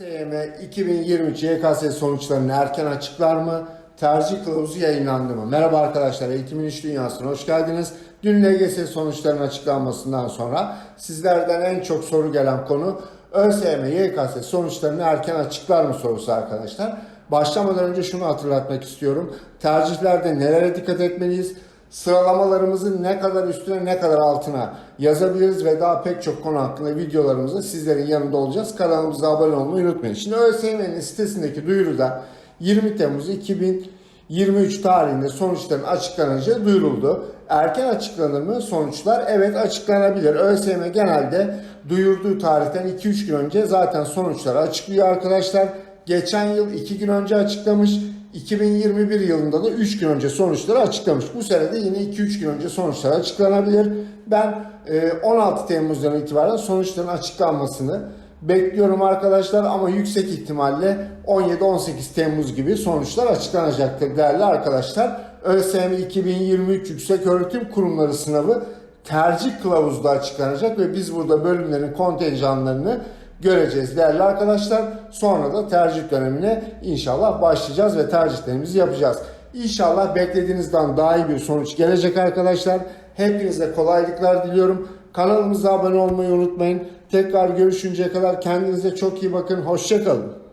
ÖSYM 2023 YKS sonuçlarını erken açıklar mı? Tercih kılavuzu yayınlandı mı? Merhaba arkadaşlar, Eğitimin İş Dünyası'na hoş geldiniz. Dün LGS sonuçlarının açıklanmasından sonra sizlerden en çok soru gelen konu ÖSYM YKS sonuçlarını erken açıklar mı sorusu arkadaşlar. Başlamadan önce şunu hatırlatmak istiyorum. Tercihlerde nelere dikkat etmeliyiz? Sıralamalarımızı ne kadar üstüne ne kadar altına yazabiliriz ve daha pek çok konu hakkında videolarımızda sizlerin yanında olacağız. Kanalımıza abone olmayı unutmayın. Şimdi ÖSYM'nin sitesindeki duyuruda 20 Temmuz 2023 tarihinde sonuçların açıklanacağı duyuruldu. Erken açıklanır mı sonuçlar? Evet açıklanabilir. ÖSYM genelde duyurduğu tarihten 2-3 gün önce zaten sonuçları açıklıyor arkadaşlar. Geçen yıl 2 gün önce açıklamış. 2021 yılında da 3 gün önce sonuçları açıklamış. Bu sene de yine 2-3 gün önce sonuçlar açıklanabilir. Ben e, 16 Temmuz'dan itibaren sonuçların açıklanmasını bekliyorum arkadaşlar ama yüksek ihtimalle 17-18 Temmuz gibi sonuçlar açıklanacaktır değerli arkadaşlar. ÖSYM 2023 Yüksek Öğretim Kurumları sınavı tercih kılavuzda açıklanacak ve biz burada bölümlerin kontenjanlarını göreceğiz değerli arkadaşlar. Sonra da tercih dönemine inşallah başlayacağız ve tercihlerimizi yapacağız. İnşallah beklediğinizden daha iyi bir sonuç gelecek arkadaşlar. Hepinize kolaylıklar diliyorum. Kanalımıza abone olmayı unutmayın. Tekrar görüşünceye kadar kendinize çok iyi bakın. Hoşçakalın.